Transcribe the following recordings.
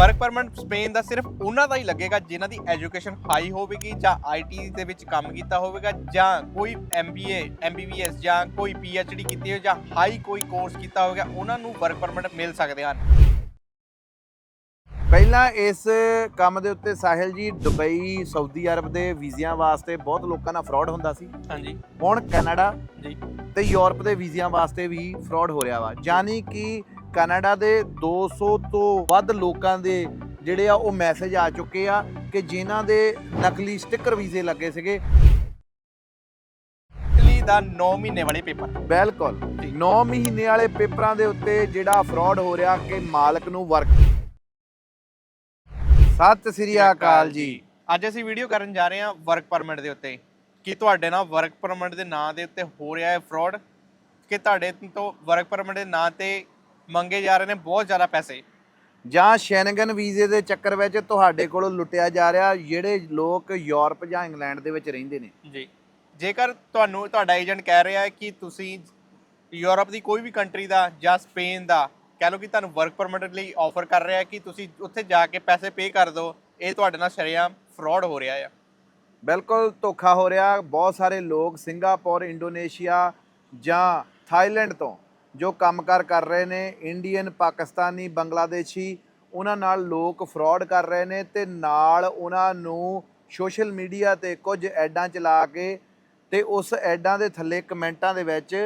Work permit Spain ਦਾ ਸਿਰਫ ਉਹਨਾਂ ਦਾ ਹੀ ਲੱਗੇਗਾ ਜਿਨ੍ਹਾਂ ਦੀ ਐਜੂਕੇਸ਼ਨ ਹਾਈ ਹੋਵੇਗੀ ਜਾਂ ਆਈਟੀ ਦੇ ਵਿੱਚ ਕੰਮ ਕੀਤਾ ਹੋਵੇਗਾ ਜਾਂ ਕੋਈ ਐਮਬੀਏ ਐਮਬੀਬੀਐਸ ਜਾਂ ਕੋਈ ਪੀਐਚਡੀ ਕੀਤੀ ਹੋਵੇ ਜਾਂ ਹਾਈ ਕੋਈ ਕੋਰਸ ਕੀਤਾ ਹੋਵੇਗਾ ਉਹਨਾਂ ਨੂੰ ਵਰਕ ਪਰਮਿਟ ਮਿਲ ਸਕਦੇ ਹਨ। ਪਹਿਲਾਂ ਇਸ ਕੰਮ ਦੇ ਉੱਤੇ ਸਾਹਿਲ ਜੀ ਦੁਬਈ ਸਾਊਦੀ ਅਰਬ ਦੇ ਵੀਜ਼ਿਆਂ ਵਾਸਤੇ ਬਹੁਤ ਲੋਕਾਂ ਨਾਲ ਫਰਾਡ ਹੁੰਦਾ ਸੀ। ਹਾਂਜੀ। ਹੁਣ ਕੈਨੇਡਾ ਜੀ। ਤੇ ਯੂਰਪ ਦੇ ਵੀਜ਼ਿਆਂ ਵਾਸਤੇ ਵੀ ਫਰਾਡ ਹੋ ਰਿਹਾ ਵਾ। ਯਾਨੀ ਕਿ ਕੈਨੇਡਾ ਦੇ 200 ਤੋਂ ਵੱਧ ਲੋਕਾਂ ਦੇ ਜਿਹੜੇ ਆ ਉਹ ਮੈਸੇਜ ਆ ਚੁੱਕੇ ਆ ਕਿ ਜਿਨ੍ਹਾਂ ਦੇ ਨਕਲੀ ਸਟicker ਵੀਜ਼ੇ ਲੱਗੇ ਸੀਗੇ। ਇਟਲੀ ਦਾ 9 ਮਹੀਨੇ ਵਾਲੇ ਪੇਪਰ। ਬਿਲਕੁਲ। ਜੀ। 9 ਮਹੀਨੇ ਵਾਲੇ ਪੇਪਰਾਂ ਦੇ ਉੱਤੇ ਜਿਹੜਾ ਫਰਾਡ ਹੋ ਰਿਹਾ ਕਿ ਮਾਲਕ ਨੂੰ ਵਰਕ ਸਤਿ ਸ੍ਰੀ ਅਕਾਲ ਜੀ। ਅੱਜ ਅਸੀਂ ਵੀਡੀਓ ਕਰਨ ਜਾ ਰਹੇ ਹਾਂ ਵਰਕ ਪਰਮਿਟ ਦੇ ਉੱਤੇ। ਕਿ ਤੁਹਾਡੇ ਨਾਲ ਵਰਕ ਪਰਮਿਟ ਦੇ ਨਾਂ ਦੇ ਉੱਤੇ ਹੋ ਰਿਹਾ ਹੈ ਫਰਾਡ ਕਿ ਤੁਹਾਡੇ ਤੋਂ ਵਰਕ ਪਰਮਿਟ ਦੇ ਨਾਂ ਤੇ ਮੰਗੇ ਜਾ ਰਹੇ ਨੇ ਬਹੁਤ ਜ਼ਿਆਦਾ ਪੈਸੇ। ਜਾਂ ਸ਼ੈਨਗਨ ਵੀਜ਼ੇ ਦੇ ਚੱਕਰ ਵਿੱਚ ਤੁਹਾਡੇ ਕੋਲੋਂ ਲੁੱਟਿਆ ਜਾ ਰਿਹਾ ਜਿਹੜੇ ਲੋਕ ਯੂਰਪ ਜਾਂ ਇੰਗਲੈਂਡ ਦੇ ਵਿੱਚ ਰਹਿੰਦੇ ਨੇ। ਜੀ। ਜੇਕਰ ਤੁਹਾਨੂੰ ਤੁਹਾਡਾ ਏਜੰਟ ਕਹਿ ਰਿਹਾ ਹੈ ਕਿ ਤੁਸੀਂ ਯੂਰਪ ਦੀ ਕੋਈ ਵੀ ਕੰਟਰੀ ਦਾ ਜਾਂ ਸਪੇਨ ਦਾ ਕਹਿ ਲਓ ਕਿ ਤੁਹਾਨੂੰ ਵਰਕ ਪਰਮਿਟ ਲਈ ਆਫਰ ਕਰ ਰਿਹਾ ਹੈ ਕਿ ਤੁਸੀਂ ਉੱਥੇ ਜਾ ਕੇ ਪੈਸੇ ਪੇ ਕਰ ਦਿਓ ਇਹ ਤੁਹਾਡੇ ਨਾਲ ਸ਼ਰੇਆਮ ਫਰਾਡ ਹੋ ਰਿਹਾ ਹੈ ਬਿਲਕੁਲ ਧੋਖਾ ਹੋ ਰਿਹਾ। ਬਹੁਤ ਸਾਰੇ ਲੋਕ ਸਿੰਗਾਪੁਰ ਇੰਡੋਨੇਸ਼ੀਆ ਜਾਂ ਥਾਈਲੈਂਡ ਤੋਂ ਜੋ ਕੰਮਕਾਰ ਕਰ ਰਹੇ ਨੇ ਇੰਡੀਅਨ ਪਾਕਿਸਤਾਨੀ, ਬੰਗਲਾਦੇਸ਼ੀ, ਉਹਨਾਂ ਨਾਲ ਲੋਕ ਫਰਾਡ ਕਰ ਰਹੇ ਨੇ ਤੇ ਨਾਲ ਉਹਨਾਂ ਨੂੰ ਸੋਸ਼ਲ ਮੀਡੀਆ ਤੇ ਕੁਝ ਐਡਾਂ ਚਲਾ ਕੇ ਤੇ ਉਸ ਐਡਾਂ ਦੇ ਥੱਲੇ ਕਮੈਂਟਾਂ ਦੇ ਵਿੱਚ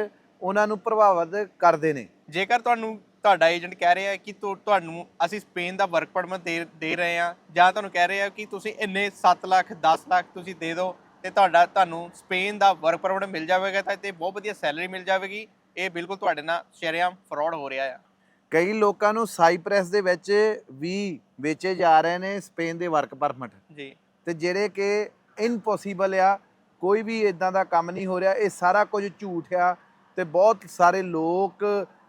ਉਹਨਾਂ ਨੂੰ ਪ੍ਰਭਾਵਿਤ ਕਰਦੇ ਨੇ। ਜੇਕਰ ਤੁਹਾਨੂੰ ਤੁਹਾਡਾ ਏਜੰਟ ਕਹਿ ਰਿਹਾ ਹੈ ਕਿ ਤੁਹਾਨੂੰ ਅਸੀਂ ਸਪੇਨ ਦਾ ਵਰਕ ਪਰਮਿਟ ਦੇ ਦੇ ਰਹੇ ਹਾਂ ਜਾਂ ਤੁਹਾਨੂੰ ਕਹਿ ਰਿਹਾ ਕਿ ਤੁਸੀਂ ਇੰਨੇ 7 ਲੱਖ 10 ਲੱਖ ਤੁਸੀਂ ਦੇ ਦਿਓ ਤੇ ਤੁਹਾਡਾ, ਤੁਹਾਨੂੰ ਸਪੇਨ ਦਾ ਵਰਕ ਪਰਮਿਟ ਮਿਲ ਜਾਵੇਗਾ ਤਾਂ ਤੇ ਬਹੁਤ ਵਧੀਆ ਸੈਲਰੀ ਮਿਲ ਜਾਵੇਗੀ। ਇਹ ਬਿਲਕੁਲ ਤੁਹਾਡੇ ਨਾਲ ਸ਼ਰੇਆਮ ਫਰਾਡ ਹੋ ਰਿਹਾ ਆ। ਕਈ ਲੋਕਾਂ ਨੂੰ ਸਾਈਪ੍ਰੈਸ ਦੇ ਵਿੱਚ ਵੀ ਵੇਚੇ ਜਾ ਰਹੇ ਨੇ ਸਪੇਨ ਦੇ ਵਰਕ ਪਰਮਿਟ। ਜੀ। ਤੇ ਜਿਹੜੇ ਕਿ ਇਨਪੋਸੀਬਲ ਆ ਕੋਈ ਵੀ ਇਦਾਂ ਦਾ ਕੰਮ ਨਹੀਂ ਹੋ ਰਿਹਾ ਇਹ ਸਾਰਾ ਕੁਝ ਝੂਠ ਆ ਤੇ ਬਹੁਤ ਸਾਰੇ ਲੋਕ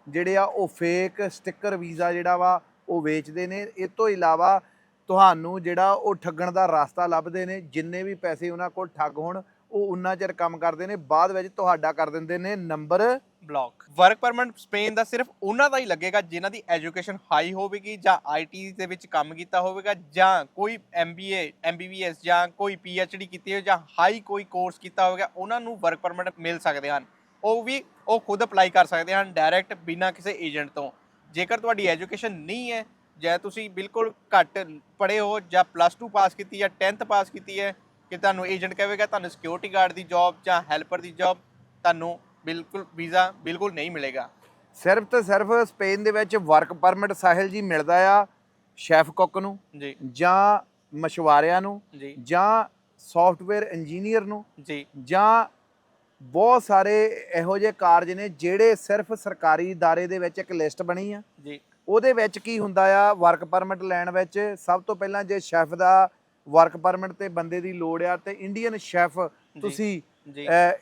ਜਿਹੜੇ ਆ ਉਹ ਫੇਕ ਸਟicker ਵੀਜ਼ਾ ਜਿਹੜਾ ਵਾ ਉਹ ਵੇਚਦੇ ਨੇ। ਇਹ ਤੋਂ ਇਲਾਵਾ ਤੁਹਾਨੂੰ ਜਿਹੜਾ ਉਹ ਠੱਗਣ ਦਾ ਰਸਤਾ ਲੱਭਦੇ ਨੇ ਜਿੰਨੇ ਵੀ ਪੈਸੇ ਉਹਨਾਂ ਕੋਲ ਠੱਗ ਹੋਣ ਉਹ ਉਨਾ ਚਿਰ ਕੰਮ ਕਰਦੇ ਨੇ ਬਾਅਦ ਵਿੱਚ ਤੁਹਾਡਾ ਕਰ ਦਿੰਦੇ ਨੇ number block work permit Spain ਦਾ ਸਿਰਫ ਉਹਨਾਂ ਦਾ ਹੀ ਲੱਗੇਗਾ ਜਿਨ੍ਹਾਂ ਦੀ ਐਜੂਕੇਸ਼ਨ ਹਾਈ ਹੋਵੇਗੀ ਜਾਂ ਆਈਟੀ ਦੇ ਵਿੱਚ ਕੰਮ ਕੀਤਾ ਹੋਵੇਗਾ ਜਾਂ ਕੋਈ ਐਮਬੀਏ ਐਮਬੀਬੀਐਸ ਜਾਂ ਕੋਈ ਪੀਐਚਡੀ ਕੀਤੀ ਹੋਵੇ ਜਾਂ ਹਾਈ ਕੋਈ ਕੋਰਸ ਕੀਤਾ ਹੋਵੇਗਾ, ਉਹਨਾਂ ਨੂੰ ਵਰਕ ਪਰਮਿਟ ਮਿਲ ਸਕਦੇ ਹਨ। ਉਹ ਵੀ ਉਹ ਖੁਦ ਅਪਲਾਈ ਕਰ ਸਕਦੇ ਹਨ ਡਾਇਰੈਕਟ ਬਿਨਾਂ ਕਿਸੇ ਏਜੰਟ ਤੋਂ। ਜੇਕਰ ਤੁਹਾਡੀ ਐਜੂਕੇਸ਼ਨ ਨਹੀਂ ਹੈ, ਜਾਂ ਤੁਸੀਂ ਬਿਲਕੁਲ ਘੱਟ ਪੜ੍ਹੇ ਹੋ ਜਾਂ ਪਲੱਸ 2 ਪਾਸ ਕੀਤੀ ਜਾਂ 10th ਪਾਸ ਕੀਤੀ ਹੈ, ਕਿ ਤੁਹਾਨੂੰ ਏਜੰਟ ਕਹੇਗਾ, ਤੁਹਾਨੂੰ ਸਿਕਿਉਰਿਟੀ ਗਾਰਡ ਦੀ ਜੌਬ ਜਾਂ ਹੈਲਪਰ ਦੀ ਜੌਬ ਤੁਹਾਨੂੰ ਬਿਲਕੁਲ ਵੀਜ਼ਾ ਬਿਲਕੁਲ ਨਹੀਂ ਮਿਲੇਗਾ ਸਿਰਫ ਤੇ ਸਿਰਫ ਸਪੇਨ ਦੇ ਵਿੱਚ ਵਰਕ ਪਰਮਿਟ ਸਾਹਿਲ ਜੀ ਮਿਲਦਾ ਆ ਸ਼ੈਫ ਕੁੱਕ ਨੂੰ ਜੀ ਜਾਂ ਮਸ਼ਵਾਰਿਆਂ ਨੂੰ ਜੀ ਜਾਂ ਸੌਫਟਵੇਅਰ ਇੰਜੀਨੀਅਰ ਨੂੰ ਜੀ ਜਾਂ ਬਹੁਤ ਸਾਰੇ ਇਹੋ ਜਿਹੇ ਕਾਰਜ ਨੇ ਜਿਹੜੇ ਸਿਰਫ ਸਰਕਾਰੀ ادارے ਦੇ ਵਿੱਚ ਇੱਕ ਲਿਸਟ ਬਣੀ ਆ ਜੀ ਉਹਦੇ ਵਿੱਚ ਕੀ ਹੁੰਦਾ ਆ ਵਰਕ ਪਰਮਿਟ ਲੈਣ ਵਿੱਚ ਸਭ ਤੋਂ ਪਹਿਲਾਂ ਜੇ ਸ਼ੈਫ ਦਾ ਵਰਕ ਪਰਮਿਟ ਤੇ ਬੰਦੇ ਦੀ ਲੋੜ ਆ ਤੇ ਇੰਡੀਅਨ ਸ਼ੈਫ ਤੁਸੀਂ ਜੀ ਅਹ,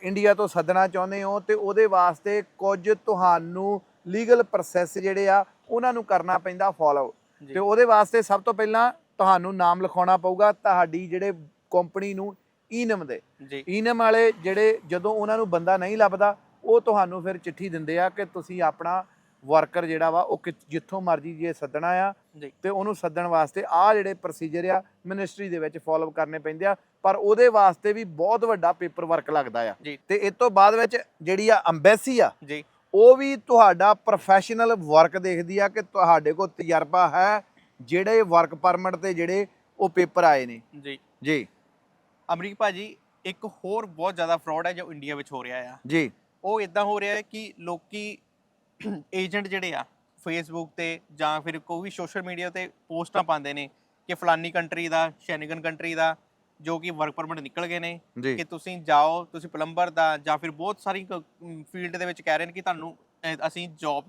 ਇੰਡੀਆ ਤੋਂ ਸੱਦਣਾ ਚਾਹੁੰਦੇ ਹੋ ਤੇ ਉਹਦੇ ਵਾਸਤੇ ਕੁਝ ਤੁਹਾਨੂੰ ਲੀਗਲ ਪ੍ਰੋਸੈਸ ਜਿਹੜੇ ਆ ਉਹਨਾਂ ਨੂੰ ਕਰਨਾ ਪੈਂਦਾ ਫੋਲੋ ਤੇ ਉਹਦੇ ਵਾਸਤੇ ਸਭ ਤੋਂ ਪਹਿਲਾਂ ਤੁਹਾਨੂੰ ਨਾਮ ਲਿਖਾਉਣਾ ਪਊਗਾ ਤੁਹਾਡੀ ਜਿਹੜੇ ਕੰਪਨੀ ਨੂੰ ਈਨਮ ਦੇ। ਈਨਮ ਵਾਲੇ ਜਿਹੜੇ ਜਦੋਂ ਉਹਨਾਂ ਨੂੰ ਬੰਦਾ ਨਹੀਂ ਲੱਭਦਾ ਉਹ ਤੁਹਾਨੂੰ ਫਿਰ ਚਿੱਠੀ ਦਿੰਦੇ ਆ ਕਿ ਤੁਸੀਂ ਆਪਣਾ ਵਰਕਰ ਜਿਹੜਾ ਵਾ ਉਹ ਜਿੱਥੋਂ ਮਰਜ਼ੀ ਜੇ ਸੱਦਣਾ ਆ ਤੇ ਉਹਨੂੰ ਸੱਦਣ ਵਾਸਤੇ ਆਹ ਜਿਹੜੇ ਪ੍ਰੋਸੀਜਰ ਆ ਮਿਨਿਸਟਰੀ ਦੇ ਵਿੱਚ ਫਾਲੋ ਕਰਨੇ ਪੈਂਦੇ ਆ ਪਰ ਉਹਦੇ ਵਾਸਤੇ ਵੀ ਬਹੁਤ ਵੱਡਾ ਪੇਪਰ ਵਰਕ ਲੱਗਦਾ ਆ। ਤੇ ਇਸ ਤੋਂ ਬਾਅਦ ਵਿੱਚ ਜਿਹੜੀ ਆ ਅੰਬੈਸੀ ਆ ਜੀ। ਉਹ ਵੀ ਤੁਹਾਡਾ ਪ੍ਰੋਫੈਸ਼ਨਲ ਵਰਕ ਦੇਖਦੀ ਆ ਕਿ ਤੁਹਾਡੇ ਕੋਲ ਤਜਰਬਾ ਹੈ ਜਿਹੜੇ ਵਰਕ ਪਰਮਿਟ ਤੇ ਜਿਹੜੇ ਉਹ ਪੇਪਰ ਆਏ ਨੇ। ਜੀ। ਜੀ। ਅਮਰੀਕ ਭਾਜੀ ਇੱਕ ਹੋਰ ਬਹੁਤ ਜ਼ਿਆਦਾ ਫਰਾਡ ਹੈ ਜੋ ਇੰਡੀਆ ਵਿੱਚ ਹੋ ਰਿਹਾ ਆ। ਜੀ। ਉਹ ਇਦਾਂ ਹੋ ਰਿਹਾ ਹੈ ਕਿ ਲੋਕੀ ਏਜੰਟ ਜਿਹੜੇ ਆ ਫੇਸਬੁੱਕ ਤੇ ਜਾਂ ਫਿਰ ਕੋਈ ਵੀ ਸੋਸ਼ਲ ਮੀਡੀਆ ਤੇ ਪੋਸਟਾਂ ਪਾਉਂਦੇ ਨੇ ਕਿ ਫਲਾਨੀ ਕੰਟਰੀ ਦਾ ਸ਼ੈਨਗਨ ਕੰਟਰੀ ਦਾ ਜੋ ਕਿ ਵਰਕ ਪਰਮਿਟ ਨਿਕਲ ਗਏ ਨੇ ਜੀ। ਕਿ ਤੁਸੀਂ ਜਾਓ ਤੁਸੀਂ ਪਲੰਬਰ ਦਾ ਜਾਂ ਫਿਰ ਬਹੁਤ ਸਾਰੀ ਫੀਲਡ ਦੇ ਵਿੱਚ ਕਹਿ ਰਹੇ ਨੇ ਕਿ ਤੁਹਾਨੂੰ ਅਹ, ਅਸੀਂ ਜੌਬ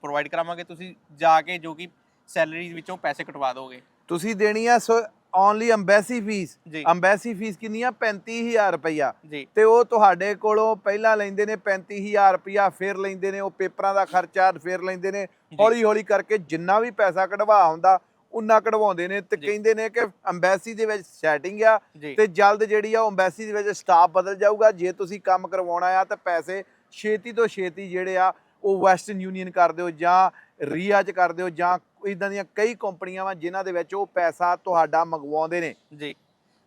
ਪ੍ਰੋਵਾਈਡ ਕਰਾਵਾਂਗੇ ਤੁਸੀਂ ਜਾ ਕੇ ਜੋ ਕਿ ਸੈਲਰੀ ਵਿੱਚੋਂ ਪੈਸੇ ਕਟਵਾ ਦੋਗੇ। ਤੁਸੀਂ ਦੇਣੀ ਆ ਸੋ ਓਨਲੀ ਅੰਬੈਸੀ ਫੀਸ ਜੀ। ਅੰਬੈਸੀ ਫੀਸ ਕਿੰਨੀ ਆ 35000 ਰੁਪਈਆ। ਜੀ। ਤੇ ਉਹ ਤੁਹਾਡੇ ਕੋਲੋਂ ਪਹਿਲਾਂ ਲੈਂਦੇ ਨੇ 35000 ਰੁਪਈਆ ਫਿਰ ਲੈਂਦੇ ਨੇ ਉਹ ਪੇਪਰਾਂ ਦਾ ਖਰਚਾ ਫਿਰ ਲੈਂਦੇ ਨੇ। ਹੌਲੀ ਹੌਲੀ ਕਰਕੇ ਜਿੰਨਾ ਵੀ ਪੈਸਾ ਕਢਵਾ ਹੁੰਦਾ ਉਨਾ ਕਢਵਾਉਂਦੇ ਨੇ ਤੇ ਜੀ। ਕਹਿੰਦੇ ਨੇ ਕਿ ਅੰਬੈਸੀ ਦੇ ਵਿੱਚ ਸੈਟਿੰਗ ਆ ਜੀ। ਤੇ ਜਲਦ ਜਿਹੜੀ ਆ ਉਹ ਅੰਬੈਸੀ ਦੇ ਵਿੱਚ ਸਟਾਫ ਬਦਲ ਜਾਊਗਾ। ਜੇ ਤੁਸੀਂ ਕੰਮ ਕਰਵਾਉਣਾ ਆ ਤਾਂ ਪੈਸੇ ਛੇਤੀ ਤੋਂ ਛੇਤੀ ਜਿਹੜੇ ਆ ਉਹ ਵੈਸਟਰਨ ਯੂਨੀਅਨ ਕਰ ਦਿਓ ਜਾਂ ਰੀਆ 'ਚ ਕਰਦੇ ਹੋ ਜਾਂ ਇਦਾਂ ਦੀਆਂ ਕਈ ਕੰਪਨੀਆਂ ਵਾ ਜਿਨ੍ਹਾਂ ਦੇ ਵਿੱਚ ਉਹ ਪੈਸਾ ਤੁਹਾਡਾ ਮੰਗਵਾਉਂਦੇ ਨੇ? ਜੀ।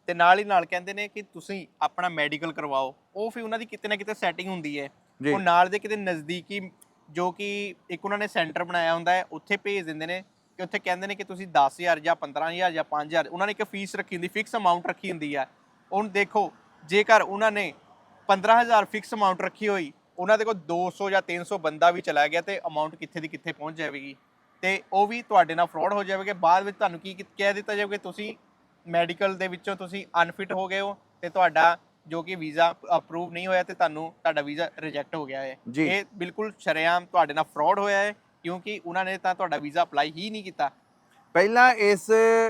ਤੇ ਨਾਲ ਹੀ ਨਾਲ ਕਹਿੰਦੇ ਨੇ ਕਿ ਤੁਸੀਂ ਆਪਣਾ ਮੈਡੀਕਲ ਕਰਵਾਓ। ਉਹ ਫਿਰ ਉਹਨਾਂ ਦੀ ਕਿਤੇ ਨਾ ਕਿਤੇ ਸੈਟਿੰਗ ਹੁੰਦੀ ਹੈ। ਉਹ ਨਾਲ ਦੇ ਕਿਤੇ ਨਜ਼ਦੀਕੀ ਜੋ ਕਿ ਇੱਕ ਉਹਨਾਂ ਨੇ ਸੈਂਟਰ ਬਣਾਇਆ ਹੁੰਦਾ ਹੈ ਉੱਥੇ ਭੇਜ ਦਿੰਦੇ ਨੇ ਕਿ ਉੱਥੇ ਕਹਿੰਦੇ ਨੇ ਕਿ ਤੁਸੀਂ 10000 ਜਾਂ 15000 ਜਾਂ 5000 ਉਹਨਾਂ ਨੇ ਇੱਕ ਫੀਸ ਰੱਖੀ ਹੁੰਦੀ ਫਿਕਸ ਅਮਾਉਂਟ ਰੱਖੀ ਹੁੰਦੀ ਹੈ ਹੁਣ ਦੇਖੋ ਜੇਕਰ ਉਹਨਾਂ ਨੇ 15000 ਫਿਕਸ ਅਮਾਉਂਟ ਰੱਖੀ ਹੋਈ ਉਹਨਾਂ ਦੇ ਕੋਲ 200 ਜਾਂ 300 ਬੰਦਾ ਵੀ ਚਲਾ ਗਿਆ ਤੇ ਅਮਾਉਂਟ ਕਿੱਥੇ ਦੀ ਕਿੱਥੇ ਪਹੁੰਚ ਜਾਵੇਗੀ। ਤੇ ਉਹ ਵੀ ਤੁਹਾਡੇ ਨਾਲ ਫਰਾਡ ਹੋ ਜਾਵੇਗਾ। ਬਾਅਦ ਵਿੱਚ ਤੁਹਾਨੂੰ ਕੀ ਕਹਿ ਦਿੱਤਾ ਜਾਵੇਗਾ ਤੁਸੀਂ ਮੈਡੀਕਲ ਦੇ ਵਿੱਚੋਂ ਤੁਸੀਂ ਅਨਫਿਟ ਹੋ ਗਏ ਹੋ ਤੇ ਤੁਹਾਡਾ ਜੋ ਕਿ ਵੀਜ਼ਾ ਅਪਰੂਵ ਨਹੀਂ ਹੋਇਆ ਤੇ ਤੁਹਾਨੂੰ ਤੁਹਾਡਾ ਵੀਜ਼ਾ ਰਿਜੈਕਟ ਹੋ ਗਿਆ ਹੈ। ਇਹ ਬਿਲਕੁਲ ਸ਼ਰੇਆਮ ਤੁਹਾਡੇ ਨਾਲ ਫਰਾਡ ਹੋਇਆ ਹੈ ਕਿਉਂਕਿ ਉਹਨਾਂ ਨੇ ਤਾਂ ਤੁਹਾਡਾ ਵੀਜ਼ਾ ਅਪਲਾਈ ਹੀ ਨਹੀਂ ਕੀਤਾ। ਪਹਿਲਾਂ ਇਸ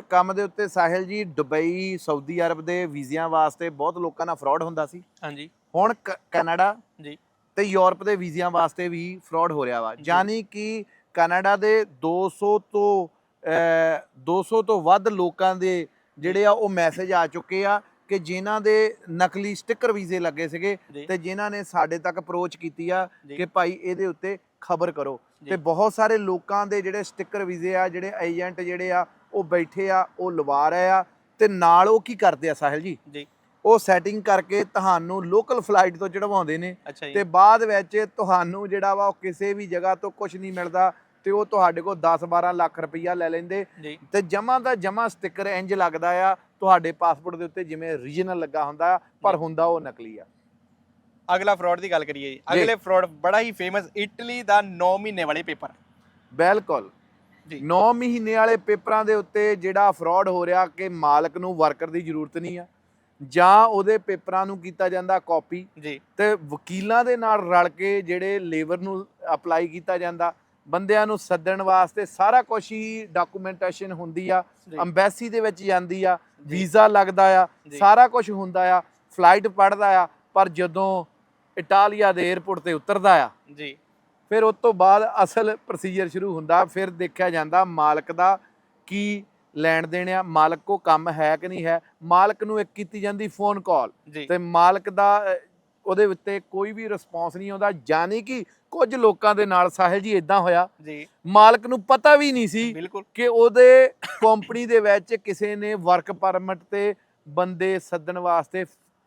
ਕੰਮ ਦੇ ਉੱਤੇ ਸਾਹਿਲ ਜੀ ਦੁਬਈ ਸਾਊਦੀ ਅਰਬ ਦੇ ਵੀਜ਼ਿਆਂ ਵਾਸਤੇ ਬਹੁਤ ਲੋਕਾਂ ਨਾਲ ਫਰਾਡ ਹੁੰਦਾ ਸੀ। ਹਾਂਜੀ। ਹੁਣ ਕੈਨੇਡਾ ਜੀ। ਤੇ ਯੂਰਪ ਦੇ ਵੀਜ਼ਿਆਂ ਵਾਸਤੇ ਵੀ ਫਰਾਡ ਹੋ ਰਿਹਾ ਵਾ। ਯਾਨੀ ਕਿ ਕੈਨੇਡਾ ਦੇ 200 ਤੋਂ ਅਹ, 200 ਤੋਂ ਵੱਧ ਲੋਕਾਂ ਦੇ ਜਿਹੜੇ ਆ ਉਹ ਮੈਸੇਜ ਆ ਚੁੱਕੇ ਆ ਕਿ ਜਿਨ੍ਹਾਂ ਦੇ ਨਕਲੀ ਸਟicker ਵੀਜ਼ੇ ਲੱਗੇ ਸੀਗੇ ਤੇ ਜਿਨ੍ਹਾਂ ਨੇ ਸਾਡੇ ਤੱਕ ਅਪਰੋਚ ਕੀਤੀ ਆ। ਕਿ ਭਾਈ ਇਹਦੇ ਉੱਤੇ ਖਬਰ ਕਰੋ। ਤੇ ਬਹੁਤ ਸਾਰੇ ਲੋਕਾਂ ਦੇ ਜਿਹੜੇ ਸਟicker ਵੀਜ਼ੇ ਆ ਜਿਹੜੇ ਏਜੰਟ ਜਿਹੜੇ ਆ ਉਹ ਬੈਠੇ ਆ ਉਹ ਲਵਾ ਰਹੇ ਆ ਤੇ ਨਾਲ ਉਹ ਕੀ ਕਰਦੇ ਆ ਸਾਹਿਲ ਜੀ ਜੀ ਉਹ ਸੈਟਿੰਗ ਕਰਕੇ ਤੁਹਾਨੂੰ ਲੋਕਲ ਫਲਾਈਟ ਤੋਂ ਚੜਵਾਉਂਦੇ ਨੇ ਤੇ ਬਾਅਦ ਵਿੱਚ ਤੁਹਾਨੂੰ ਜਿਹੜਾ ਵਾ ਉਹ ਕਿਸੇ ਵੀ ਜਗ੍ਹਾ ਤੋਂ ਕੁਝ ਨਹੀਂ ਮਿਲਦਾ ਤੇ ਉਹ ਤੁਹਾਡੇ ਕੋਲ 10-12 ਲੱਖ ਰੁਪਈਆ ਲੈ ਲੈਂਦੇ ਤੇ ਜਮਾ ਦਾ ਜਮਾ ਸਟicker ਇੰਜ ਲੱਗਦਾ ਆ ਤੁਹਾਡੇ ਪਾਸਪੋਰਟ ਦੇ ਉੱਤੇ ਜਿਵੇਂ ਰੀਜਨਲ ਲੱਗਾ ਹੁੰਦਾ ਪਰ। ਹੁੰਦਾ ਉਹ ਨਕਲੀ ਆ। ਅਗਲਾ ਫਰਾਡ ਦੀ ਗੱਲ ਕਰੀਏ ਜੀ। ਅਗਲੇ ਫਰਾਡ ਬੜਾ ਹੀ ਫੇਮਸ ਇਟਲੀ ਦਾ 9 ਮਹੀਨੇ ਵਾਲੇ ਪੇਪਰ ਬਿਲਕੁਲ। ਜੀ। 9 ਮਹੀਨੇ ਵਾਲੇ ਪੇਪਰਾਂ ਦੇ ਉੱਤੇ ਜਿਹੜਾ ਫਰਾਡ ਹੋ ਰਿਹਾ ਕਿ ਮਾਲਕ ਨੂੰ ਵਰਕਰ ਦੀ ਜ਼ਰੂਰਤ ਨਹੀਂ ਆ। ਜਾਂ ਉਹਦੇ ਪੇਪਰਾਂ ਨੂੰ ਕੀਤਾ ਜਾਂਦਾ ਕਾਪੀ ਜੀ ਤੇ ਵਕੀਲਾਂ ਦੇ ਨਾਲ ਰਲ ਕੇ ਜਿਹੜੇ ਲੇਬਰ ਨੂੰ ਅਪਲਾਈ ਕੀਤਾ ਜਾਂਦਾ ਬੰਦਿਆਂ ਨੂੰ ਸੱਦਣ ਵਾਸਤੇ ਸਾਰਾ ਕੁਝ ਹੀ ਡਾਕੂਮੈਂਟੇਸ਼ਨ ਹੁੰਦੀ ਆ ਜੀ ਅੰਬੈਸੀ ਦੇ ਵਿੱਚ ਜਾਂਦੀ ਆ। ਵੀਜ਼ਾ ਲੱਗਦਾ ਆ। ਸਾਰਾ ਕੁਝ ਹੁੰਦਾ ਆ ਫਲਾਈਟ ਪੜਦਾ ਆ ਪਰ ਜਦੋਂ ਇਟਾਲੀਆ ਦੇ 에ਅਰਪੋਰਟ ਤੇ ਉਤਰਦਾ ਆ ਜੀ ਫਿਰ ਉਸ ਤੋਂ ਬਾਅਦ ਅਸਲ ਪ੍ਰੋਸੀਜਰ ਸ਼ੁਰੂ ਹੁੰਦਾ ਫਿਰ ਦੇਖਿਆ ਜਾਂਦਾ ਮਾਲਕ ਦਾ ਕੀ ਲੈਣ ਦੇਣ ਆ ਮਾਲਕ ਕੋ ਕੰਮ ਹੈ ਕਿ ਨਹੀਂ ਹੈ ਮਾਲਕ ਨੂੰ ਇੱਕ ਕੀਤੀ ਜਾਂਦੀ ਫੋਨ ਕਾਲ ਤੇ ਮਾਲਕ ਦਾ ਉਹਦੇ ਉੱਤੇ ਕੋਈ ਵੀ ਰਿਸਪੌਂਸ ਨਹੀਂ ਆਉਂਦਾ ਜਾਨੀ ਕਿ ਕੁਝ ਲੋਕਾਂ ਦੇ ਨਾਲ ਸਾਹਿਲ ਜੀ ਇਦਾਂ ਹੋਇਆ। ਜੀ। ਮਾਲਕ ਨੂੰ ਪਤਾ ਵੀ ਨਹੀਂ ਸੀ ਕਿ ਉਹਦੇ ਕੰਪਨੀ ਦੇ ਵਿੱਚ ਕਿਸੇ ਨੇ ਵਰਕ ਪਰਮਿਟ ਤੇ ਬੰਦੇ ਸੱਦਣ ਵਾਸਤੇ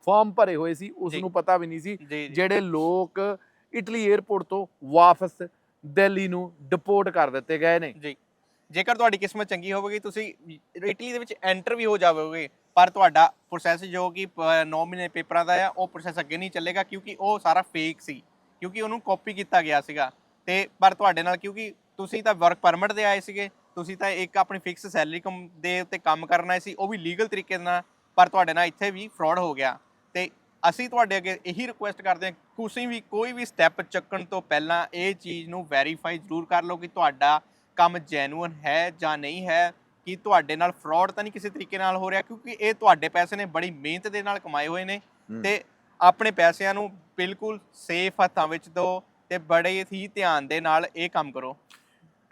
ਫਾਰਮ ਭਰੇ ਹੋਏ ਸੀ ਉਸ। ਨੂੰ ਪਤਾ ਵੀ ਨਹੀਂ ਸੀ। ਜਿਹੜੇ ਲੋਕ ਇਟਲੀ 에ਅਰਪੋਰਟ ਤੋਂ ਵਾਪਸ ਦਿੱਲੀ ਨੂੰ ਡਿਪੋਰਟ ਕਰ ਦਿੱਤੇ ਗਏ ਨੇ। ਜੀ। ਜੇਕਰ ਤੁਹਾਡੀ ਕਿਸਮਤ ਚੰਗੀ ਹੋਵੇਗੀ, ਤੁਸੀਂ ਇਟਲੀ ਦੇ ਵਿੱਚ ਐਂਟਰ ਵੀ ਹੋ ਜਾਵੋਗੇ, ਪਰ ਤੁਹਾਡਾ ਪ੍ਰੋਸੈਸ ਜੋ ਕਿ 9 ਮਹੀਨੇ ਪੇਪਰਾਂ ਦਾ ਆ, ਉਹ ਪ੍ਰੋਸੈਸ ਅੱਗੇ ਨਹੀਂ ਚੱਲੇਗਾ, ਕਿਉਂਕਿ ਉਹ ਸਾਰਾ ਫੇਕ ਸੀ, ਕਿਉਂਕਿ ਉਹਨੂੰ ਕਾਪੀ ਕੀਤਾ ਗਿਆ ਸੀਗਾ। ਤੇ ਪਰ ਤੁਹਾਡੇ ਨਾਲ, ਕਿਉਂਕਿ ਤੁਸੀਂ ਤਾਂ ਵਰਕ ਪਰਮਿਟ ਦੇ ਆਏ ਸੀਗੇ, ਤੁਸੀਂ ਤਾਂ ਇੱਕ ਆਪਣੀ ਫਿਕਸ ਸੈਲਰੀ ਦੇ ਉੱਤੇ ਕੰਮ ਕਰਨਾ ਆਏ ਸੀ, ਉਹ ਵੀ ਲੀਗਲ ਤਰੀਕੇ ਨਾਲ, ਪਰ ਤੁਹਾਡੇ ਨਾਲ ਇੱਥੇ ਵੀ ਫਰਾਡ ਹੋ ਗਿਆ। ਤੇ ਅਸੀਂ ਤੁਹਾਡੇ ਅੱਗੇ ਇਹੀ ਰਿਕੁਐਸਟ ਕਰਦੇ ਹਾਂ, ਤੁਸੀਂ ਵੀ ਕੋਈ ਵੀ ਸਟੈਪ ਚੱਕਣ ਤੋਂ ਪਹਿਲਾਂ ਇਹ ਚੀਜ਼ ਨੂੰ ਵੈਰੀਫਾਈ ਜ਼ਰੂਰ ਕਰ ਲਓ ਕਿ ਤੁਹਾਡਾ ਕੰਮ ਜੈਨੂਇਨ ਹੈ ਜਾਂ ਨਹੀਂ ਹੈ ਕਿ ਤੁਹਾਡੇ ਨਾਲ ਫਰਾਡ ਤਾਂ ਨਹੀਂ ਕਿਸੇ ਤਰੀਕੇ ਨਾਲ ਹੋ ਰਿਹਾ ਕਿਉਂਕਿ ਇਹ ਤੁਹਾਡੇ ਪੈਸੇ ਨੇ ਬੜੀ ਮਿਹਨਤ ਦੇ ਨਾਲ ਕਮਾਏ ਹੋਏ ਨੇ ਤੇ ਆਪਣੇ ਪੈਸਿਆਂ ਨੂੰ ਬਿਲਕੁਲ ਸੇਫ ਹੱਥਾਂ ਵਿੱਚ ਦਿਓ ਤੇ ਬੜੇ ਹੀ ਧਿਆਨ ਦੇ ਨਾਲ ਇਹ ਕੰਮ ਕਰੋ।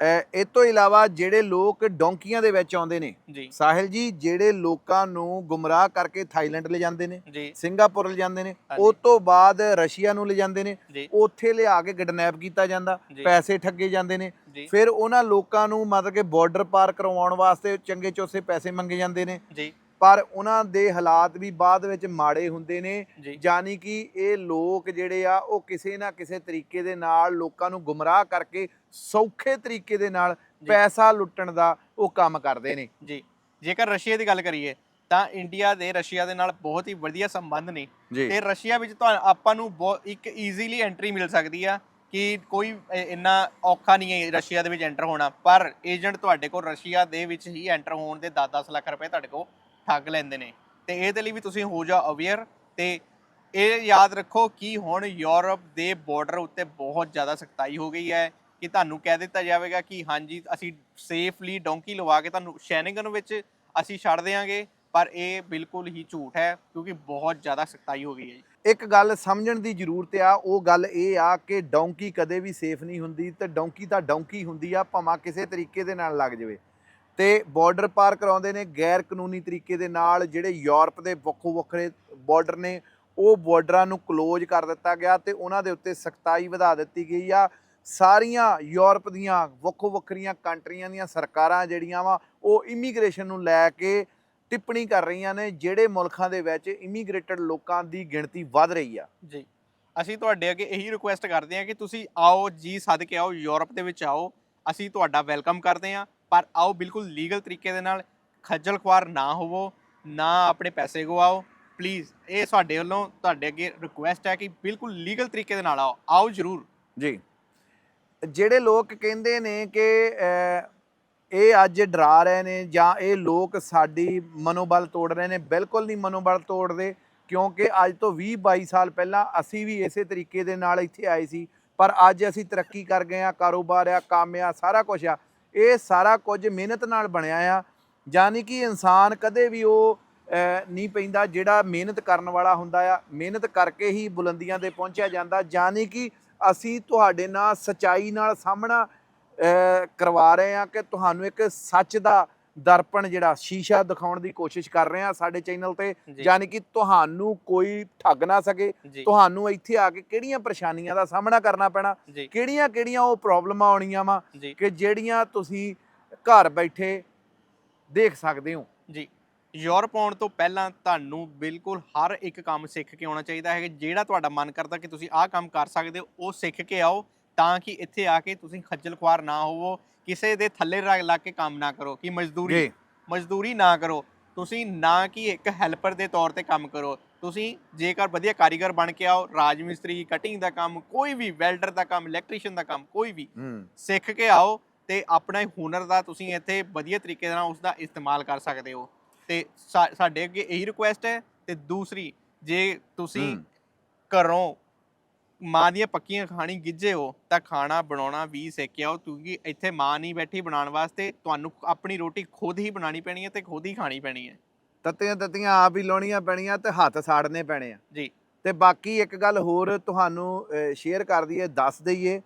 ਇਹ ਤੋਂ ਇਲਾਵਾ ਜਿਹੜੇ ਲੋਕ ਡੌਂਕੀਆਂ ਦੇ ਵਿੱਚ ਆਉਂਦੇ ਨੇ ਸਾਹਿਲ ਜੀ ਜਿਹੜੇ ਲੋਕਾਂ ਨੂੰ ਗੁੰਮਰਾਹ ਕਰਕੇ ਥਾਈਲੈਂਡ ਲੈ ਜਾਂਦੇ ਨੇ ਸਿੰਗਾਪੁਰ ਲੈ ਜਾਂਦੇ ਨੇ। ਉਸ ਤੋਂ ਬਾਅਦ ਰਸ਼ੀਆ ਨੂੰ ਲੈ ਜਾਂਦੇ ਨੇ ਉੱਥੇ ਲਿਆ ਕੇ ਕਿਡਨੈਪ ਕੀਤਾ ਜਾਂਦਾ। ਪੈਸੇ ਠੱਗੇ ਜਾਂਦੇ ਨੇ ਫਿਰ ਉਹਨਾਂ ਲੋਕਾਂ ਨੂੰ ਮਤਲਬ ਕਿ ਬਾਰਡਰ ਪਾਰ ਕਰਵਾਉਣ ਵਾਸਤੇ ਚੰਗੇ ਚੋਸੇ ਪੈਸੇ ਮੰਗੇ ਜਾਂਦੇ ਨੇ ਜੀ। ਪਰ ਉਹਨਾਂ ਦੇ ਹਾਲਾਤ ਵੀ ਬਾਅਦ ਵਿੱਚ ਮਾੜੇ ਹੁੰਦੇ ਨੇ। ਜਾਨੀ ਕਿ ਇਹ ਲੋਕ ਜਿਹੜੇ ਆ ਉਹ ਕਿਸੇ ਨਾ ਕਿਸੇ ਤਰੀਕੇ ਦੇ ਨਾਲ ਲੋਕਾਂ ਨੂੰ ਗੁੰਮਰਾਹ ਕਰਕੇ ਸੌਖੇ ਤਰੀਕੇ ਦੇ ਨਾਲ। ਪੈਸਾ ਲੁੱਟਣ ਦਾ ਉਹ ਕੰਮ ਕਰਦੇ ਨੇ। ਜੀ। ਜੇਕਰ ਰਸ਼ੀਆ ਦੀ ਗੱਲ ਕਰੀਏ ਤਾਂ ਇੰਡੀਆ ਦੇ ਰਸ਼ੀਆ ਦੇ ਨਾਲ ਬਹੁਤ ਹੀ ਵਧੀਆ ਸੰਬੰਧ ਨੇ। ਤੇ ਰਸ਼ੀਆ ਵਿੱਚ ਤੁਹਾਨੂੰ ਆਪਾਂ ਨੂੰ ਬਹੁਤ ਇੱਕ ਈਜ਼ੀਲੀ ਐਂਟਰੀ ਮਿਲ ਸਕਦੀ ਆ ਕਿ ਕੋਈ ਇੰਨਾ ਔਖਾ ਨਹੀਂ ਹੈ ਰਸ਼ੀਆ ਦੇ ਵਿੱਚ ਐਂਟਰ ਹੋਣਾ। ਪਰ ਏਜੰਟ ਤੁਹਾਡੇ ਕੋਲ ਰਸ਼ੀਆ ਦੇ ਵਿੱਚ ਹੀ ਐਂਟਰ ਹੋਣ ਦੇ 10-10 ਲੱਖ ਰੁਪਏ ਤੁਹਾਡੇ ਕੋਲ ਠੱਗ ਲੈਂਦੇ ਨੇ। ਤੇ ਇਹਦੇ ਲਈ ਵੀ ਤੁਸੀਂ ਹੋ ਜਾ ਅਵੇਅਰ ਤੇ ਇਹ ਯਾਦ ਰੱਖੋ ਕਿ ਹੁਣ ਯੂਰਪ ਦੇ ਬਾਰਡਰ ਉੱਤੇ ਬਹੁਤ ਜ਼ਿਆਦਾ ਸਖਤਾਈ ਹੋ ਗਈ ਹੈ ਕਿ ਤੁਹਾਨੂੰ ਕਹਿ ਦਿੱਤਾ ਜਾਵੇਗਾ ਕਿ ਹਾਂਜੀ, ਅਸੀਂ ਸੇਫਲੀ ਡੌਂਕੀ ਲਵਾ ਕੇ ਤੁਹਾਨੂੰ ਸ਼ੈਨਗਨ ਵਿੱਚ ਅਸੀਂ ਛੱਡ ਦੇਵਾਂਗੇ ਪਰ ਇਹ ਬਿਲਕੁਲ ਹੀ ਝੂਠ ਹੈ ਕਿਉਂਕਿ ਬਹੁਤ ਜ਼ਿਆਦਾ ਸਖਤਾਈ ਹੋ ਗਈ ਹੈ ਜੀ। ਇੱਕ ਗੱਲ ਸਮਝਣ ਦੀ ਜ਼ਰੂਰਤ ਆ, ਉਹ ਗੱਲ ਇਹ ਆ ਕਿ ਡੌਂਕੀ ਕਦੇ ਵੀ ਸੇਫ ਨਹੀਂ ਹੁੰਦੀ ਤੇ ਡੌਂਕੀ ਤਾਂ ਡੌਂਕੀ ਹੁੰਦੀ ਆ, ਭਾਵੇਂ ਕਿਸੇ ਤਰੀਕੇ ਦੇ ਨਾਲ ਲੱਗ ਜਾਵੇ। ਤੇ ਬਾਰਡਰ ਪਾਰ ਕਰਾਉਂਦੇ ਨੇ, ਗੈਰ ਕਾਨੂੰਨੀ ਤਰੀਕੇ ਦੇ ਨਾਲ ਜਿਹੜੇ ਯੂਰਪ ਦੇ ਵੱਖੋ ਵੱਖਰੇ ਬਾਰਡਰ ਨੇ, ਉਹ ਬਾਰਡਰਾਂ ਨੂੰ ਕਲੋਜ਼ ਕਰ ਦਿੱਤਾ ਗਿਆ ਤੇ ਉਹਨਾਂ ਦੇ ਉੱਤੇ ਸਖਤਾਈ ਵਧਾ ਦਿੱਤੀ ਗਈ ਆ। ਸਾਰੀਆਂ ਯੂਰਪ ਦੀਆਂ ਵੱਖੋ ਵੱਖਰੀਆਂ ਕੰਟਰੀਆਂ ਦੀਆਂ ਸਰਕਾਰਾਂ ਜਿਹੜੀਆਂ ਵਾ, ਉਹ ਇਮੀਗ੍ਰੇਸ਼ਨ ਨੂੰ ਲੈ ਕੇ ਟਿੱਪਣੀ ਕਰ ਰਹੀਆਂ ਨੇ, ਜਿਹੜੇ ਮੁਲਕਾਂ ਦੇ ਵਿੱਚ ਇਮੀਗ੍ਰੇਟਡ ਲੋਕਾਂ ਦੀ ਗਿਣਤੀ ਵੱਧ ਰਹੀ ਆ। ਜੀ। ਅਸੀਂ ਤੁਹਾਡੇ ਅੱਗੇ ਇਹੀ ਰਿਕੁਐਸਟ ਕਰਦੇ ਹਾਂ ਕਿ ਤੁਸੀਂ ਆਓ, ਜੀ ਸੱਦ ਕੇ ਆਓ, ਯੂਰਪ ਦੇ ਵਿੱਚ ਆਓ। ਅਸੀਂ ਤੁਹਾਡਾ ਵੈਲਕਮ ਕਰਦੇ ਹਾਂ। ਪਰ ਆਓ ਬਿਲਕੁਲ ਲੀਗਲ ਤਰੀਕੇ ਦੇ ਨਾਲ ਖੱਜਲ ਖੁਆਰ ਨਾ ਹੋਵੋ, ਨਾ ਆਪਣੇ ਪੈਸੇ ਗਵਾਓ। ਪਲੀਜ਼ ਇਹ ਸਾਡੇ ਵੱਲੋਂ ਤੁਹਾਡੇ ਅੱਗੇ ਰਿਕੁਐਸਟ ਹੈ ਕਿ ਬਿਲਕੁਲ ਲੀਗਲ ਤਰੀਕੇ ਦੇ ਨਾਲ ਆਓ। ਆਓ ਜ਼ਰੂਰ। ਜੀ। ਜਿਹੜੇ ਲੋਕ ਕਹਿੰਦੇ ਨੇ ਕਿ ਇਹ ਅੱਜ ਡਰਾ ਰਹੇ ਨੇ ਜਾਂ ਇਹ ਲੋਕ ਸਾਡੀ ਮਨੋਬਲ ਤੋੜ ਰਹੇ ਨੇ, ਬਿਲਕੁਲ ਨਹੀਂ ਮਨੋਬਲ ਤੋੜਦੇ, ਕਿਉਂਕਿ ਅੱਜ ਤੋਂ 20 22 ਸਾਲ ਪਹਿਲਾਂ ਅਸੀਂ ਵੀ ਇਸੇ ਤਰੀਕੇ ਦੇ ਨਾਲ ਇੱਥੇ ਆਏ ਸੀ। ਪਰ ਅੱਜ ਅਸੀਂ ਤਰੱਕੀ ਕਰ ਗਏ ਆ ਕਾਰੋਬਾਰ ਆ, ਕੰਮ ਆ, ਸਾਰਾ ਕੁਝ ਆ। ਇਹ ਸਾਰਾ ਕੁਝ ਮਿਹਨਤ ਨਾਲ ਬਣਿਆ ਆ। ਯਾਨੀ ਕਿ ਇਨਸਾਨ ਕਦੇ ਵੀ ਉਹ ਨਹੀਂ ਪੈਂਦਾ ਜਿਹੜਾ ਮਿਹਨਤ ਕਰਨ ਵਾਲਾ ਹੁੰਦਾ ਆ। ਮਿਹਨਤ ਕਰਕੇ ਹੀ ਬੁਲੰਦੀਆਂ ਤੇ ਪਹੁੰਚਿਆ ਜਾਂਦਾ। ਯਾਨੀ ਕਿ ਅਸੀਂ ਤੁਹਾਡੇ ਨਾਲ ਸਚਾਈ ਨਾਲ ਸਾਹਮਣਾ ਕਰਵਾ ਰਹੇ ਹਾਂ ਕਿ ਤੁਹਾਨੂੰ ਇੱਕ ਸੱਚ ਦਾ ਦਰਪਣ ਜਿਹੜਾ ਸ਼ੀਸ਼ਾ ਦਿਖਾਉਣ ਦੀ ਕੋਸ਼ਿਸ਼ ਕਰ ਰਹੇ ਹਾਂ ਸਾਡੇ ਚੈਨਲ ਤੇ ਯਾਨੀ ਕਿ ਤੁਹਾਨੂੰ ਕੋਈ ਠੱਗ ਨਾ ਸਕੇ ਤੁਹਾਨੂੰ ਇੱਥੇ ਆ ਕੇ ਕਿਹੜੀਆਂ ਪਰੇਸ਼ਾਨੀਆਂ ਦਾ ਸਾਹਮਣਾ ਕਰਨਾ ਪੈਣਾ ਕਿਹੜੀਆਂ ਕਿਹੜੀਆਂ ਉਹ ਪ੍ਰੋਬਲਮਾਂ ਆਉਣੀਆਂ ਵਾ ਕਿ ਜਿਹੜੀਆਂ ਤੁਸੀਂ ਘਰ ਬੈਠੇ ਦੇਖ ਸਕਦੇ ਹੋ। ਜੀ। ਯੂਰਪ ਆਉਣ ਤੋਂ ਪਹਿਲਾਂ ਤੁਹਾਨੂੰ ਬਿਲਕੁਲ ਹਰ ਇੱਕ ਕੰਮ ਸਿੱਖ ਕੇ ਆਉਣਾ ਚਾਹੀਦਾ ਹੈ ਜਿਹੜਾ ਤੁਹਾਡਾ ਮਨ ਕਰਦਾ ਕਿ ਤੁਸੀਂ ਆਹ ਕੰਮ ਕਰ ਸਕਦੇ ਹੋ ਉਹ ਸਿੱਖ ਕੇ ਆਓ ਤਾਂ ਕਿ ਇੱਥੇ ਆ ਕੇ ਤੁਸੀਂ ਖੱਜਲ ਖੁਆਰ ਨਾ ਹੋਵੋ ਕਿਸੇ ਦੇ ਥੱਲੇ ਰ- ਲੱਗ ਕੇ ਕੰਮ ਨਾ ਕਰੋ ਕਿ ਮਜ਼ਦੂਰੀ ਜੀ। ਮਜ਼ਦੂਰੀ ਨਾ ਕਰੋ। ਤੁਸੀਂ ਨਾ ਕਿ ਇੱਕ ਹੈਲਪਰ ਦੇ ਤੌਰ ਤੇ ਕੰਮ ਕਰੋ। ਤੁਸੀਂ ਜੇਕਰ ਵਧੀਆ ਕਾਰੀਗਰ ਬਣ ਕੇ ਆਓ ਰਾਜ ਮਿਸਤਰੀ ਕਟਿੰਗ ਦਾ ਕੰਮ ਕੋਈ ਵੀ ਵੈਲਡਰ ਦਾ ਕੰਮ ਇਲੈਕਟ੍ਰੀਸ਼ੀਅਨ ਦਾ ਕੰਮ ਕੋਈ ਵੀ ਹੂੰ। ਸਿੱਖ ਕੇ ਆਓ ਤੇ ਆਪਣਾ ਹੁਨਰ ਦਾ ਤੁਸੀਂ ਇੱਥੇ ਵਧੀਆ ਤਰੀਕੇ ਨਾਲ ਉਸ ਦਾ ਇਸਤੇਮਾਲ ਕਰ ਸਕਦੇ ਹੋ। ਤੇ ਸਾ- ਸਾਡੇ ਅੱਗੇ ਇਹੀ ਰਿਕੁਐਸਟ ਹੈ ਤੇ ਦੂਸਰੀ ਜੇ ਤੁਸੀਂ ਹੂੰ। ਘਰੋਂ ਮਾਂ ਦੀਆਂ ਪੱਕੀਆਂ ਖਾਣੀ ਗਿੱਜੇ ਹੋ ਤਾਂ ਖਾਣਾ ਬਣਾਉਣਾ ਵੀ ਸਿੱਖ ਕੇ ਆਓ ਕਿਉਂਕਿ ਇੱਥੇ ਮਾਂ ਨਹੀਂ ਬੈਠੀ ਬਣਾਉਣ ਵਾਸਤੇ ਤੁਹਾਨੂੰ ਆਪਣੀ ਰੋਟੀ ਖੁਦ ਹੀ ਬਣਾਉਣੀ ਪੈਣੀ ਹੈ ਤੇ ਖੁਦ ਹੀ ਖਾਣੀ ਪੈਣੀ ਹੈ। ਤੱਤੀਆਂ ਤੱਤੀਆਂ ਆਪ ਹੀ ਲਾਉਣੀਆਂ ਪੈਣੀਆਂ ਤੇ ਹੱਥ ਸਾੜਨੇ ਪੈਣੇ ਆ। ਜੀ। ਤੇ ਬਾਕੀ ਇੱਕ ਗੱਲ ਹੋਰ ਤੁਹਾਨੂੰ ਸ਼ੇਅਰ ਕਰ ਦਈਏ ਦੱਸ ਦਈਏ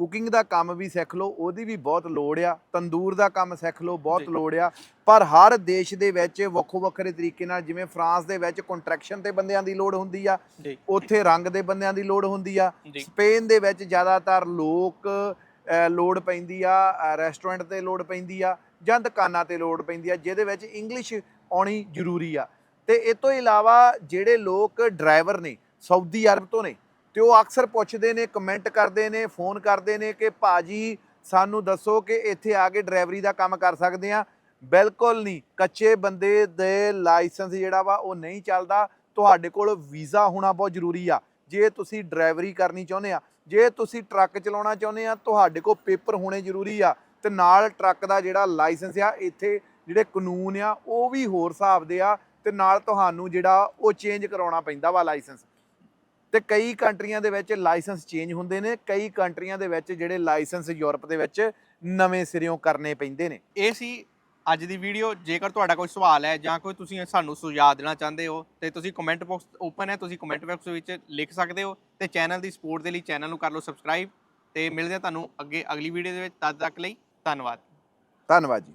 ਕੁਕਿੰਗ ਦਾ ਕੰਮ ਵੀ ਸਿੱਖ ਲਓ ਉਹਦੀ ਵੀ ਬਹੁਤ ਲੋੜ ਆ ਤੰਦੂਰ ਦਾ ਕੰਮ ਸਿੱਖ ਲਓ ਬਹੁਤ। ਲੋੜ ਆ ਪਰ ਹਰ ਦੇਸ਼ ਦੇ ਵਿੱਚ ਵੱਖੋ ਵੱਖਰੇ ਤਰੀਕੇ ਨਾਲ ਜਿਵੇਂ ਫਰਾਂਸ ਦੇ ਵਿੱਚ ਕੰਟਰੈਕਸ਼ਨ ਤੇ ਬੰਦਿਆਂ ਦੀ ਲੋੜ ਹੁੰਦੀ ਆ ਉੱਥੇ ਰੰਗ ਦੇ ਬੰਦਿਆਂ ਦੀ ਲੋੜ ਹੁੰਦੀ ਆ ਸਪੇਨ ਦੇ ਵਿੱਚ ਜ਼ਿਆਦਾਤਰ ਲੋਕ ਲੋੜ ਪੈਂਦੀ ਆ ਰੈਸਟੋਰੈਂਟ ਤੇ ਲੋੜ ਪੈਂਦੀ ਆ ਜਾਂ ਦੁਕਾਨਾਂ ਤੇ ਲੋੜ ਪੈਂਦੀ ਆ ਜਿਹਦੇ ਵਿੱਚ ਇੰਗਲਿਸ਼ ਆਉਣੀ ਜ਼ਰੂਰੀ ਆ। ਤੇ ਇਹ ਤੋਂ ਇਲਾਵਾ ਜਿਹੜੇ ਲੋਕ ਡਰਾਈਵਰ ਨੇ ਸਾਊਦੀ ਅਰਬ ਤੋਂ ਨੇ ਤੇ ਉਹ ਅਕਸਰ ਪੁੱਛਦੇ ਨੇ ਕਮੈਂਟ ਕਰਦੇ ਨੇ ਫੋਨ ਕਰਦੇ ਨੇ ਕਿ ਭਾਜੀ ਸਾਨੂੰ ਦੱਸੋ ਕਿ ਇੱਥੇ ਆ ਕੇ ਡਰਾਈਵਰੀ ਦਾ ਕੰਮ ਕਰ ਸਕਦੇ ਆ ਬਿਲਕੁਲ ਨਹੀਂ। ਕੱਚੇ ਬੰਦੇ ਦੇ ਲਾਇਸੈਂਸ ਜਿਹੜਾ ਵਾ ਉਹ ਨਹੀਂ ਚੱਲਦਾ। ਤੁਹਾਡੇ ਕੋਲ ਵੀਜ਼ਾ ਹੋਣਾ ਬਹੁਤ ਜ਼ਰੂਰੀ ਆ। ਜੇ ਤੁਸੀਂ ਡਰਾਈਵਰੀ ਕਰਨੀ ਚਾਹੁੰਦੇ ਆ, ਜੇ ਤੁਸੀਂ ਟਰੱਕ ਚਲਾਉਣਾ ਚਾਹੁੰਦੇ ਆ, ਤੁਹਾਡੇ ਕੋਲ ਪੇਪਰ ਹੋਣੇ ਜ਼ਰੂਰੀ ਆ ਤੇ ਨਾਲ ਟਰੱਕ ਦਾ ਜਿਹੜਾ ਲਾਇਸੈਂਸ ਆ, ਇੱਥੇ ਜਿਹੜੇ ਕਾਨੂੰਨ ਆ, ਉਹ ਵੀ ਹੋਰ ਹਿਸਾਬ ਦੇ ਆ ਤੇ ਨਾਲ ਤੁਹਾਨੂੰ ਜਿਹੜਾ ਉਹ ਚੇਂਜ ਕਰਾਉਣਾ ਪੈਂਦਾ ਵਾ ਲਾਇਸੈਂਸ ਤੇ ਕਈ ਕੰਟਰੀਆਂ ਦੇ ਵਿੱਚ ਲਾਇਸੈਂਸ ਚੇਂਜ ਹੁੰਦੇ ਨੇ ਕਈ ਕੰਟਰੀਆਂ ਦੇ ਵਿੱਚ ਜਿਹੜੇ ਲਾਇਸੈਂਸ ਯੂਰਪ ਦੇ ਵਿੱਚ ਨਵੇਂ ਸਿਰਿਓਂ ਕਰਨੇ ਪੈਂਦੇ ਨੇ। ਇਹ ਸੀ ਅੱਜ ਦੀ ਵੀਡੀਓ। ਜੇਕਰ ਤੁਹਾਡਾ ਕੋਈ ਸਵਾਲ ਹੈ ਜਾਂ ਕੋਈ ਤੁਸੀਂ ਸਾਨੂੰ ਸੁਝਾਅ ਦੇਣਾ ਚਾਹੁੰਦੇ ਹੋ ਤੇ ਤੁਸੀਂ ਕਮੈਂਟ ਬਾਕਸ ਓਪਨ ਹੈ ਤੁਸੀਂ ਕਮੈਂਟ ਬਾਕਸ ਵਿੱਚ ਲਿਖ ਸਕਦੇ ਹੋ ਤੇ ਚੈਨਲ ਦੀ ਸਪੋਰਟ ਦੇ ਲਈ ਚੈਨਲ ਨੂੰ ਕਰ ਲਓ ਸਬਸਕ੍ਰਾਈਬ ਤੇ ਮਿਲਦੇ ਹਾਂ ਤੁਹਾਨੂੰ ਅੱਗੇ ਅਗਲੀ ਵੀਡੀਓ ਦੇ ਵਿੱਚ। ਤਦ ਤੱਕ ਲਈ ਧੰਨਵਾਦ। ਧੰਨਵਾਦ ਜੀ।